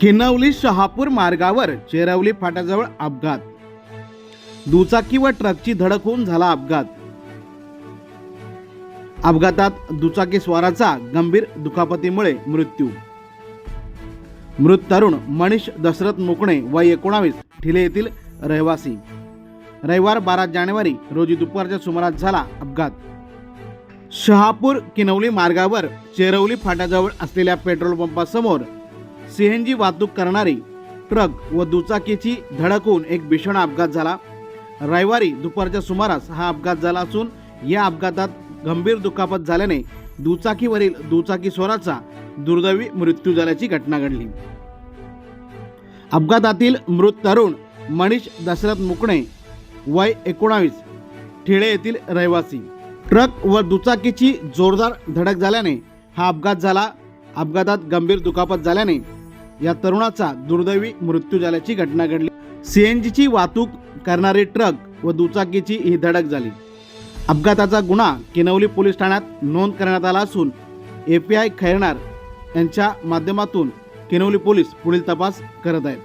खिनवली शहापूर मार्गावर चेरवली फाट्याजवळ अपघात. दुचाकी व ट्रकची धडक होऊन झाला अपघात. अपघातात दुचाकी स्वाराचा गंभीर दुखापतीमुळे मृत्यू. मृत तरुण मनीष दशरथ मुकणे वय एकोणावीस ठिले येथील रहिवासी. रविवार बारा जानेवारी रोजी दुपारच्या सुमारास झाला अपघात. शहापूर किनवली मार्गावर चेरवली फाट्याजवळ असलेल्या पेट्रोल पंपासमोर सीएनजी वाहतूक करणारी ट्रक व दुचाकीची धडक होऊन एक भीषण अपघात झाला. रविवारी दुपारच्या सुमारास हा अपघात झाला असून या अपघातात गंभीर दुखापत झाल्याने दुचाकीवरील दुचाकी स्वराचा दुर्दैवी मृत्यू झाल्याची घटना घडली. अपघातातील मृत तरुण मनीष दशरथ मुकणे वय एकोणावीस ठिळे येथील रहिवासी. ट्रक व दुचाकीची जोरदार धडक झाल्याने हा अपघात झाला. अपघातात गंभीर दुखापत झाल्याने या तरुणाचा दुर्दैवी मृत्यू झाल्याची घटना घडली. सीएनजीची वाहतूक करणारी ट्रक व दुचाकीची ही धडक झाली. अपघाताचा गुन्हा किनवली पोलीस ठाण्यात नोंद करण्यात आला असून ए पी आय खैरणार यांच्या माध्यमातून किनवली पोलीस पुढील तपास करत आहेत.